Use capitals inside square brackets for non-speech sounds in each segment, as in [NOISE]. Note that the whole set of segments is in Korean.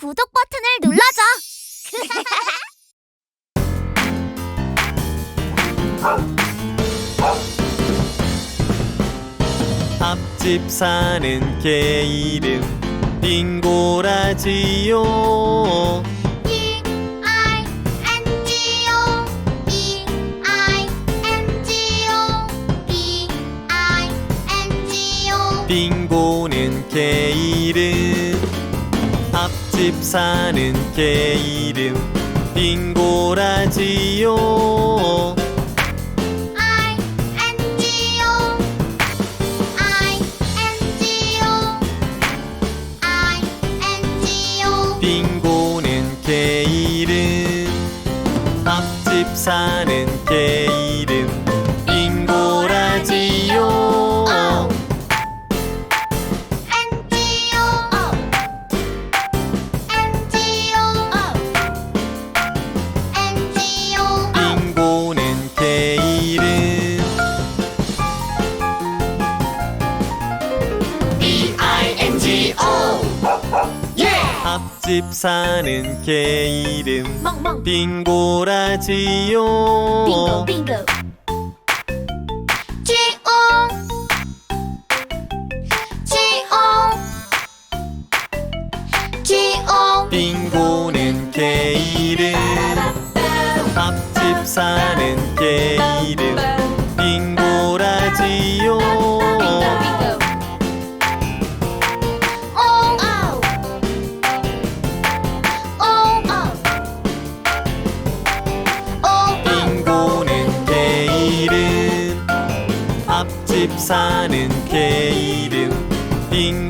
구독 버튼을 눌러줘. [LAUGHS] 앞집 사는 개 이름 빙고라지요. B I N G O B I N G O B I N G O 빙고는 개 이름. 앞 집 사는 개 이름 빙고라지요 사는 개 이름. 멍멍. 빙고라지요. 빙고 G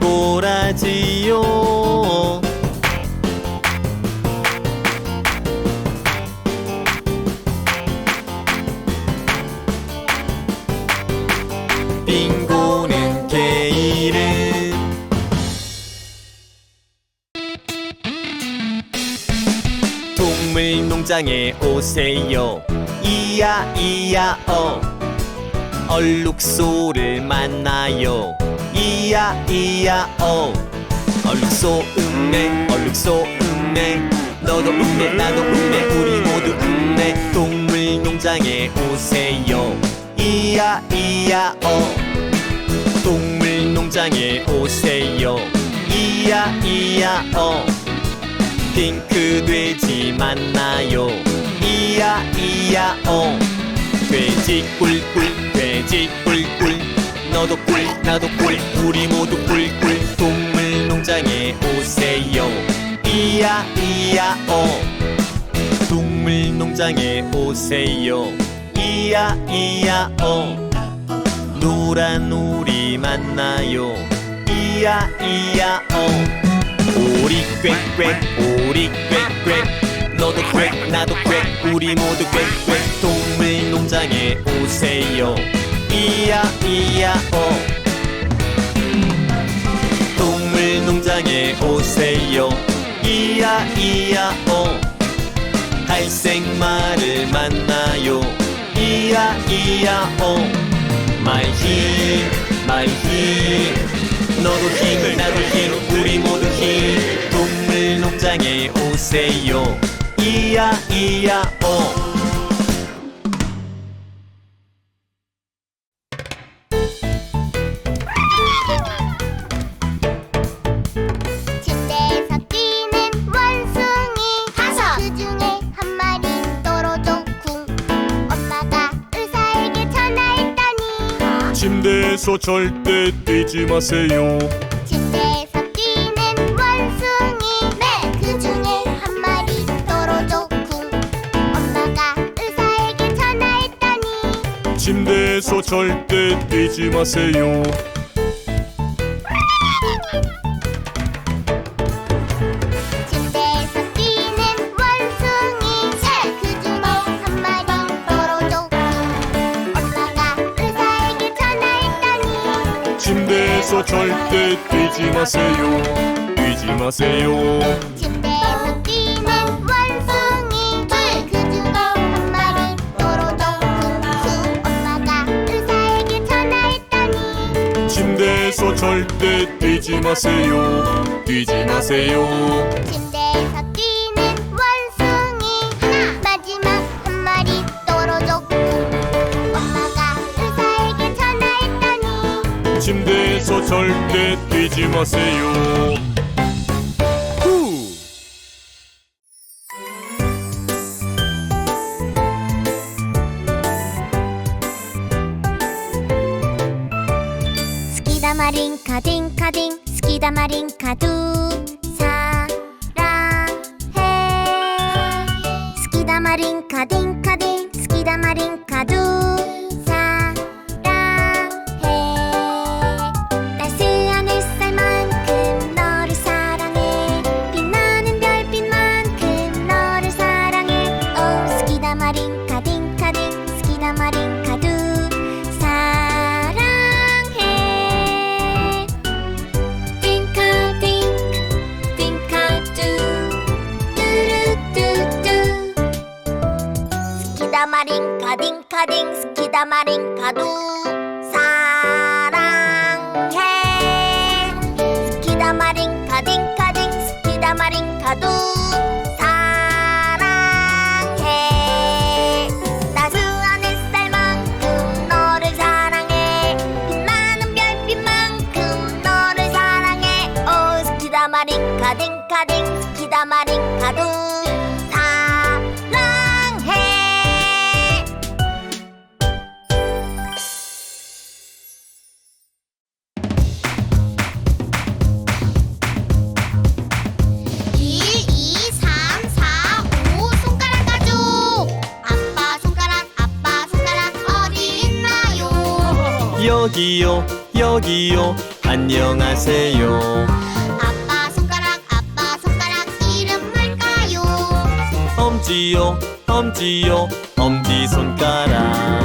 빙고라지요. 빙고는 개 이름 동물 농장에 오세요. 이야 이야 어. 얼룩소를 만나요 이야 이야 어. 얼룩소 음메 얼룩소 음메 너도 음메 나도 음메 우리 모두 음메 동물 농장에 오세요. 이야 이야 어. 동물 농장에 오세요. 이야 이야 어. 핑크 돼지 만나요. 이야 이야 어. 돼지 꿀꿀 돼지 꿀꿀 너도 꿀 나도 꿀 우리 모두 꿀꿀. 동물 농장에 오세요. 이야 이야 어. 동물 농장에 오세요. 이야 이야 어. 노란 오리 만나요. 이야 이야 어. 오리 꽥꽥 오리 꽥꽥 너도 꽥 나도 꽥 우리 모두 꽥꽥 동물 농장에 오세요 이야 이야 어 동물 농장에 오세요. 이야 이야 어 갈색 말을 만나요. 이야 이야 어 말힘 말힘 너도 힘을 나도 힘. 우리 모두 힘. 동물 농장에 오세요. 이야 이야 어 침대에서 절대 뛰지 마세요. 침대에서 뛰는 원숭이 네 그 중에 한 마리 떨어져 쿵 엄마가 의사에게 전화했더니 침대에서 절대 뛰지 마세요. 절대 뛰지 마세요. 뛰지 마세요. 침대에서 뛰는 원숭이 한 마리 떨어져 쿵쿵 엄마가 의사에게 전화했더니 침대에서 절대 뛰지 마세요. 뛰지 마세요. 절대 뛰지 마세요. 후! 스키다마링카 딩카딩 스키다마링카 두 사랑해 스키다마링카 딩카딩 스키다마링카 두 사랑해 스키다마링카 딩카딩 스키다마링카두. 사랑해. 스키다마링카 딩카딩 스키다마링카두 여기요 여기요 안녕하세요. 아빠 손가락 아빠 손가락 이름 뭘까요? 엄지요 엄지요 엄지손가락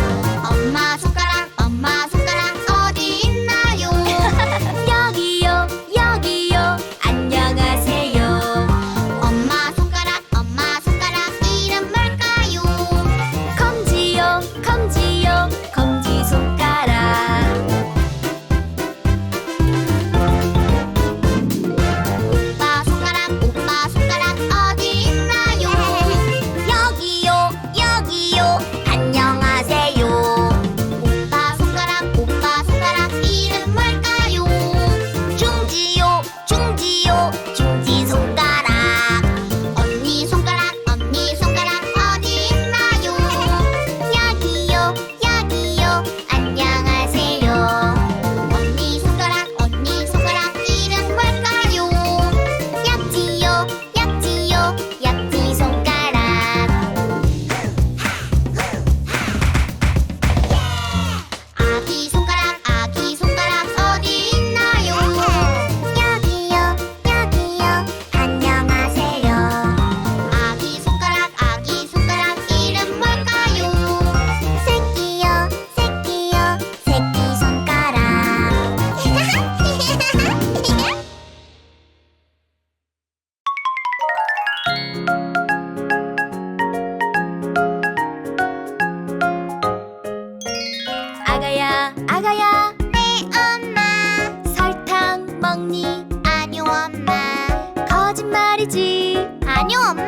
말이지. 아니요 엄마.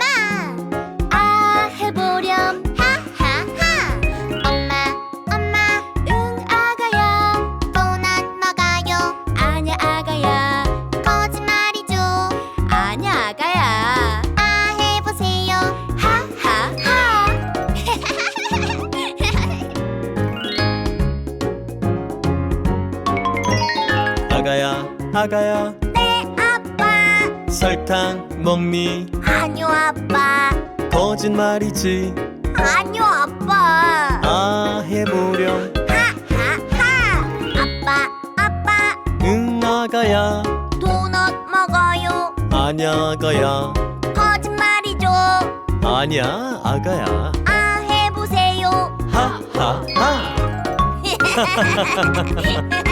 아 해보렴. 하하하. 엄마 엄마 응 아가야. 또 난 먹어요. 아냐 아가야. 거짓말이죠. 아냐 아가야. 아 해보세요. 하하하. 아가야 아가야 설탕 먹니? 아니요 아빠. 거짓말이지. 아니요 아빠. 아 해보렴. 하하하. 아빠 아빠. 응 아가야. 도넛 먹어요. 아냐 아가야. 거짓말이죠. 아냐 아가야. 아 해보세요. 하하하 [LAUGHS]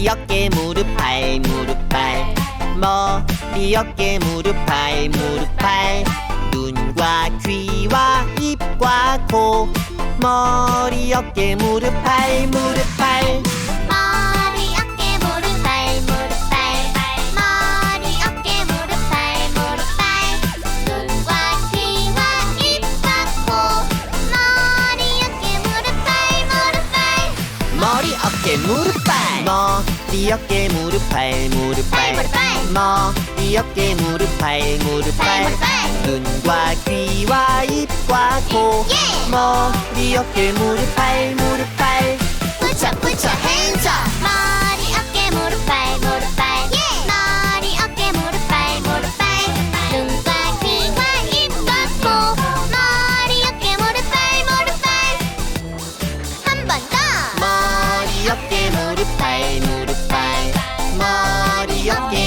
머리 어깨 무릎 발 무릎 발 머리 어깨 무릎 발 무릎 발 눈과 귀와 입과 코. 머리 어깨 무릎 발 무릎 발 머리 어깨 무릎 발. 머리 어깨 무릎 발 무릎 발. 머리 어깨 무릎 발 무릎 발. 눈과 귀와 입과 코. 예! 머리 어깨 무릎 발 무릎 발. put your hands 어깨 무릎 발 무릎 발 머리 어깨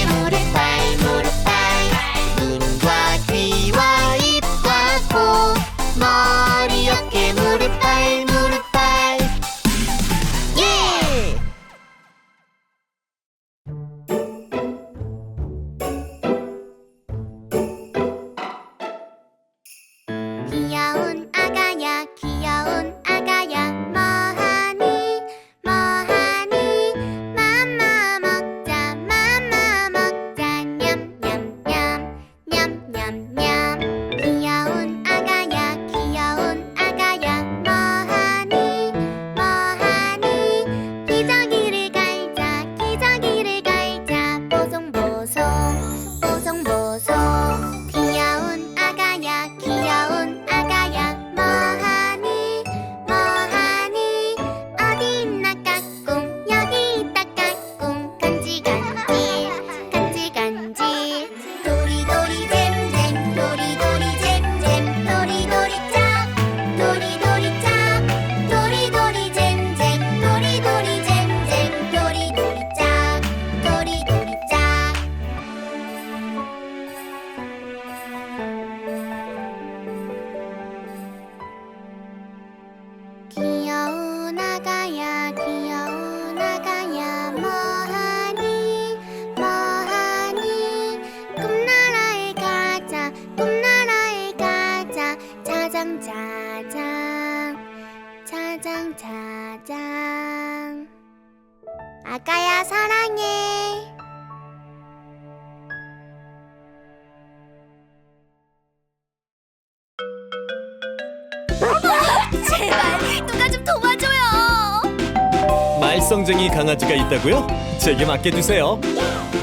말썽쟁이 강아지가 있다고요? 제게 맡겨주세요.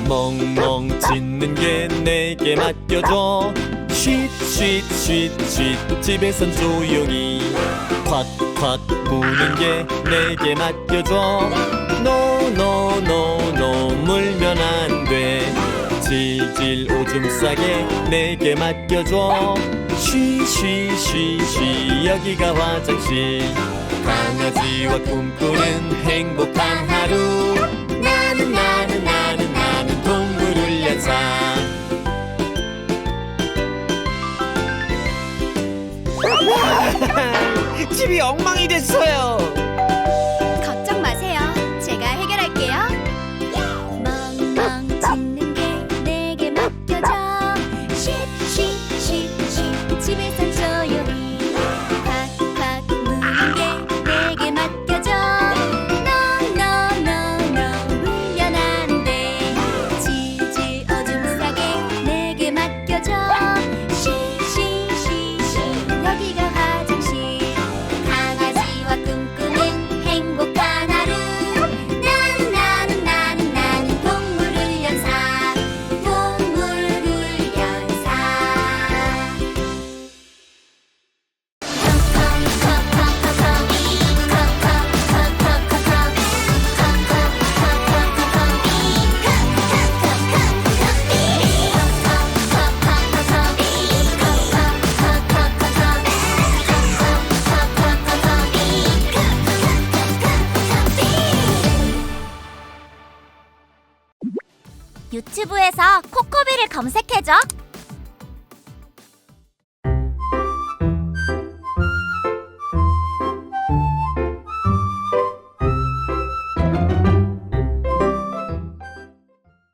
멍멍 짖는 게 내게 맡겨줘. 쉿쉿쉿쉿 집에선 조용히 콱콱 부는 게 내게 맡겨줘. 노노노노 물면 안 돼. 질질 오줌 싸게 내게 맡겨줘. 쉬쉬쉬쉬 여기가 화장실. 강아지와 꿈꾸는 행복한 하루. 나는 나는 나는 나는 동물 훈련사 [LAUGHS] 집이 엉망이 됐어요 코코비를 검색해줘.